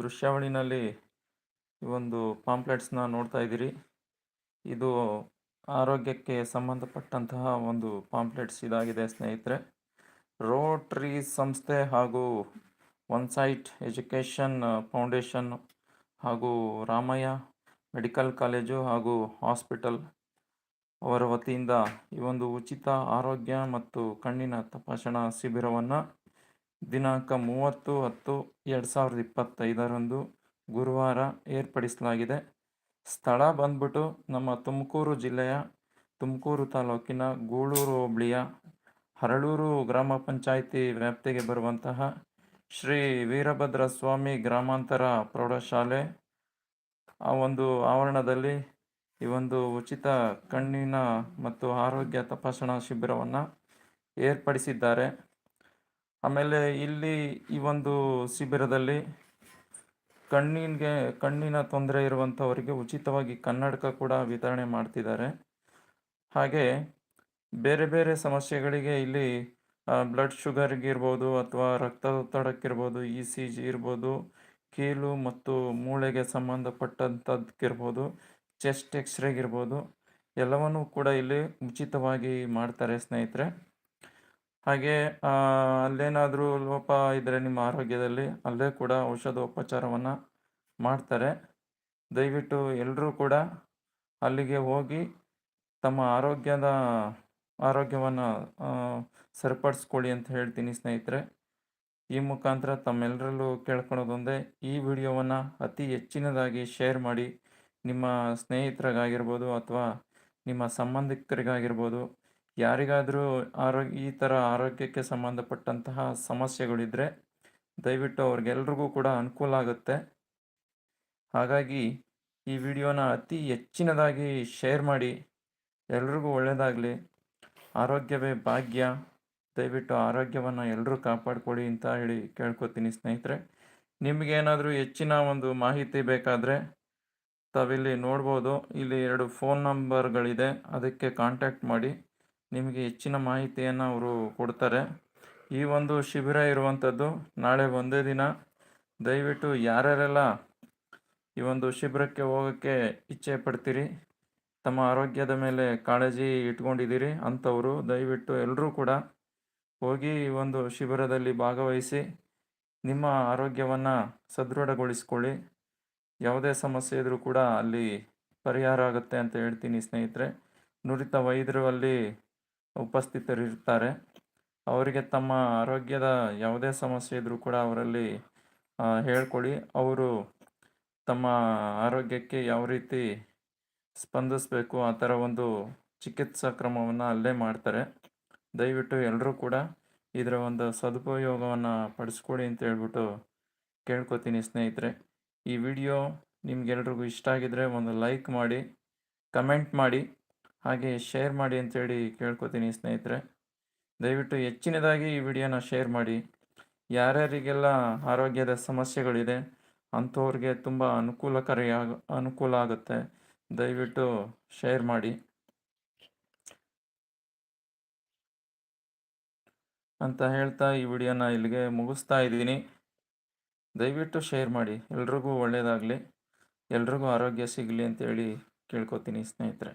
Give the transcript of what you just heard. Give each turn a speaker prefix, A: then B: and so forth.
A: ದೃಶ್ಯಾವಳಿನಲ್ಲಿ ಈ ಒಂದು ಪಾಂಪ್ಲೆಟ್ಸ್ನ ನೋಡ್ತಾ ಇದ್ದೀರಿ. ಇದು ಆರೋಗ್ಯಕ್ಕೆ ಸಂಬಂಧಪಟ್ಟಂತಹ ಒಂದು ಪಾಂಪ್ಲೆಟ್ಸ್ ಇದಾಗಿದೆ ಸ್ನೇಹಿತರೆ. ರೋಟ್ರಿ ಸಂಸ್ಥೆ ಹಾಗೂ ಒನ್ ಸೈಟ್ ಎಜುಕೇಷನ್ ಫೌಂಡೇಶನ್ ಹಾಗೂ ರಾಮಯ್ಯ ಮೆಡಿಕಲ್ ಕಾಲೇಜು ಹಾಗೂ ಹಾಸ್ಪಿಟಲ್ ಅವರ ವತಿಯಿಂದ ಈ ಒಂದು ಉಚಿತ ಆರೋಗ್ಯ ಮತ್ತು ಕಣ್ಣಿನ ತಪಾಸಣಾ ಶಿಬಿರವನ್ನು ದಿನಾಂಕ ಮೂವತ್ತು ಹತ್ತು ಎರಡು ಸಾವಿರದ ಇಪ್ಪತ್ತೈದರಂದು ಗುರುವಾರ ಏರ್ಪಡಿಸಲಾಗಿದೆ. ಸ್ಥಳ ಬಂದ್ಬಿಟ್ಟು ನಮ್ಮ ತುಮಕೂರು ಜಿಲ್ಲೆಯ ತುಮಕೂರು ತಾಲೂಕಿನ ಗೂಳೂರು ಹೋಬಳಿಯ ಹರಳೂರು ಗ್ರಾಮ ಪಂಚಾಯಿತಿ ವ್ಯಾಪ್ತಿಗೆ ಬರುವಂತಹ ಶ್ರೀ ವೀರಭದ್ರ ಸ್ವಾಮಿ ಗ್ರಾಮಾಂತರ ಪ್ರೌಢಶಾಲೆ. ಆ ಒಂದು ಆವರಣದಲ್ಲಿ ಈ ಒಂದು ಉಚಿತ ಕಣ್ಣಿನ ಮತ್ತು ಆರೋಗ್ಯ ತಪಾಸಣಾ ಶಿಬಿರವನ್ನು ಏರ್ಪಡಿಸಿದ್ದಾರೆ. ಆಮೇಲೆ ಇಲ್ಲಿ ಈ ಒಂದು ಶಿಬಿರದಲ್ಲಿ ಕಣ್ಣಿಗೆ ಕಣ್ಣಿನ ತೊಂದರೆ ಇರುವಂಥವರಿಗೆ ಉಚಿತವಾಗಿ ಕನ್ನಡಕ ಕೂಡ ವಿತರಣೆ ಮಾಡ್ತಿದ್ದಾರೆ. ಹಾಗೆ ಬೇರೆ ಬೇರೆ ಸಮಸ್ಯೆಗಳಿಗೆ ಇಲ್ಲಿ ಬ್ಲಡ್ ಶುಗರ್ಗಿರ್ಬೋದು ಅಥವಾ ರಕ್ತದೊತ್ತಡಕ್ಕಿರ್ಬೋದು ಇ ಸಿ ಜಿ ಇರ್ಬೋದು, ಕೀಲು ಮತ್ತು ಮೂಳೆಗೆ ಸಂಬಂಧಪಟ್ಟಂಥದ್ದಕ್ಕಿರ್ಬೋದು ಚೆಸ್ಟ್ ಎಕ್ಸ್ರೇಗಿರ್ಬೋದು ಎಲ್ಲವನ್ನೂ ಕೂಡ ಇಲ್ಲಿ ಉಚಿತವಾಗಿ ಮಾಡ್ತಾರೆ ಸ್ನೇಹಿತರೆ. ಹಾಗೆ ಅಲ್ಲೇನಾದರೂ ಲೋಪ ಇದ್ದರೆ ನಿಮ್ಮ ಆರೋಗ್ಯದಲ್ಲಿ ಅಲ್ಲೇ ಕೂಡ ಔಷಧೋಪಚಾರವನ್ನು ಮಾಡ್ತಾರೆ. ದಯವಿಟ್ಟು ಎಲ್ಲರೂ ಕೂಡ ಅಲ್ಲಿಗೆ ಹೋಗಿ ತಮ್ಮ ಆರೋಗ್ಯದ, ಆರೋಗ್ಯವನ್ನು ಸರಿಪಡಿಸ್ಕೊಳ್ಳಿ ಅಂತ ಹೇಳ್ತೀನಿ ಸ್ನೇಹಿತರೆ. ಈ ಮುಖಾಂತರ ತಮ್ಮೆಲ್ಲರಲ್ಲೂ ಕೇಳ್ಕೊಳ್ಳೋದೊಂದೇ ಈ ವಿಡಿಯೋವನ್ನು ಅತಿ ಹೆಚ್ಚಿನದಾಗಿ ಶೇರ್ ಮಾಡಿ ನಿಮ್ಮ ಸ್ನೇಹಿತರಿಗಾಗಿರ್ಬೋದು ಅಥವಾ ನಿಮ್ಮ ಸಂಬಂಧಿಕರಿಗಾಗಿರ್ಬೋದು ಯಾರಿಗಾದರೂ ಆರೋಗ್ಯ ಈ ಥರ ಆರೋಗ್ಯಕ್ಕೆ ಸಂಬಂಧಪಟ್ಟಂತಹ ಸಮಸ್ಯೆಗಳಿದ್ದರೆ ದಯವಿಟ್ಟು ಅವ್ರಿಗೆಲ್ರಿಗೂ ಕೂಡ ಅನುಕೂಲ ಆಗುತ್ತೆ. ಹಾಗಾಗಿ ಈ ವಿಡಿಯೋನ ಅತಿ ಹೆಚ್ಚಿನದಾಗಿ ಶೇರ್ ಮಾಡಿ. ಎಲ್ರಿಗೂ ಒಳ್ಳೆಯದಾಗಲಿ ಆರೋಗ್ಯವೇ ಭಾಗ್ಯ. ದಯವಿಟ್ಟು ಆರೋಗ್ಯವನ್ನು ಎಲ್ಲರೂ ಕಾಪಾಡಿಕೊಳ್ಳಿ ಅಂತ ಹೇಳಿ ಕೇಳ್ಕೊತೀನಿ ಸ್ನೇಹಿತರೆ. ನಿಮಗೇನಾದರೂ ಹೆಚ್ಚಿನ ಒಂದು ಮಾಹಿತಿ ಬೇಕಾದರೆ ತಾವಿಲ್ಲಿ ನೋಡ್ಬೋದು. ಇಲ್ಲಿ ಎರಡು ಫೋನ್ ನಂಬರ್ಗಳಿದೆ. ಅದಕ್ಕೆ ಕಾಂಟ್ಯಾಕ್ಟ್ ಮಾಡಿ. ನಿಮಗೆ ಹೆಚ್ಚಿನ ಮಾಹಿತಿಯನ್ನು ಅವರು ಕೊಡ್ತಾರೆ. ಈ ಒಂದು ಶಿಬಿರ ಇರುವಂಥದ್ದು ನಾಳೆ ಒಂದೇ ದಿನ. ದಯವಿಟ್ಟು ಯಾರ್ಯಾರೆಲ್ಲ ಈ ಒಂದು ಶಿಬಿರಕ್ಕೆ ಹೋಗೋಕ್ಕೆ ಇಚ್ಛೆ ಪಡ್ತೀರಿ, ತಮ್ಮ ಆರೋಗ್ಯದ ಮೇಲೆ ಕಾಳಜಿ ಇಟ್ಕೊಂಡಿದ್ದೀರಿ ಅಂಥವರು ದಯವಿಟ್ಟು ಎಲ್ಲರೂ ಕೂಡ ಹೋಗಿ ಈ ಒಂದು ಶಿಬಿರದಲ್ಲಿ ಭಾಗವಹಿಸಿ ನಿಮ್ಮ ಆರೋಗ್ಯವನ್ನು ಸದೃಢಗೊಳಿಸ್ಕೊಳ್ಳಿ. ಯಾವುದೇ ಸಮಸ್ಯೆ ಇದ್ದರೂ ಕೂಡ ಅಲ್ಲಿ ಪರಿಹಾರ ಆಗುತ್ತೆ ಅಂತ ಹೇಳ್ತೀನಿ ಸ್ನೇಹಿತರೆ. ನುರಿತ ವೈದ್ಯರು ಅಲ್ಲಿ ಉಪಸ್ಥಿತರಿರ್ತಾರೆ ಅವರಿಗೆ ತಮ್ಮ ಆರೋಗ್ಯದ ಯಾವುದೇ ಸಮಸ್ಯೆ ಇದ್ದರೂ ಕೂಡ ಅವರಲ್ಲಿ ಹೇಳ್ಕೊಳ್ಳಿ ಅವರು ತಮ್ಮ ಆರೋಗ್ಯಕ್ಕೆ ಯಾವ ರೀತಿ ಸ್ಪಂದಿಸಬೇಕು, ಆ ಥರ ಒಂದು ಚಿಕಿತ್ಸಾ ಕ್ರಮವನ್ನು ಅಲ್ಲೇ ಮಾಡ್ತಾರೆ. ದಯವಿಟ್ಟು ಎಲ್ಲರೂ ಕೂಡ ಇದರ ಒಂದು ಸದುಪಯೋಗವನ್ನು ಪಡಿಸ್ಕೊಳ್ಳಿ ಅಂತ ಹೇಳ್ಬಿಟ್ಟು ಕೇಳ್ಕೊತೀನಿ ಸ್ನೇಹಿತರೆ. ಈ ವಿಡಿಯೋ ನಿಮ್ಗೆಲ್ರಿಗೂ ಇಷ್ಟ ಆಗಿದರೆ ಒಂದು ಲೈಕ್ ಮಾಡಿ, ಕಮೆಂಟ್ ಮಾಡಿ. ಹಾಗೆ ಶೇರ್ ಮಾಡಿ ಅಂತೇಳಿ ಕೇಳ್ಕೊತೀನಿ ಸ್ನೇಹಿತರೆ. ದಯವಿಟ್ಟು ಹೆಚ್ಚಿನದಾಗಿ ಈ ವಿಡಿಯೋನ ಶೇರ್ ಮಾಡಿ. ಯಾರ್ಯಾರಿಗೆಲ್ಲ ಆರೋಗ್ಯದ ಸಮಸ್ಯೆಗಳಿದೆ, ಅಂಥವ್ರಿಗೆ ತುಂಬ ಅನುಕೂಲಕರ ಅನುಕೂಲ ಆಗುತ್ತೆ. ದಯವಿಟ್ಟು ಶೇರ್ ಮಾಡಿ. ಅಂತ ಹೇಳ್ತಾ ಈ ವಿಡಿಯೋನ ಇಲ್ಲಿಗೆ ಮುಗಿಸ್ತಾ ಇದ್ದೀನಿ. ದಯವಿಟ್ಟು ಶೇರ್ ಮಾಡಿ. ಎಲ್ರಿಗೂ ಒಳ್ಳೆಯದಾಗಲಿ ಎಲ್ರಿಗೂ ಆರೋಗ್ಯ ಸಿಗಲಿ ಅಂತೇಳಿ ಕೇಳ್ಕೊತೀನಿ ಸ್ನೇಹಿತರೆ.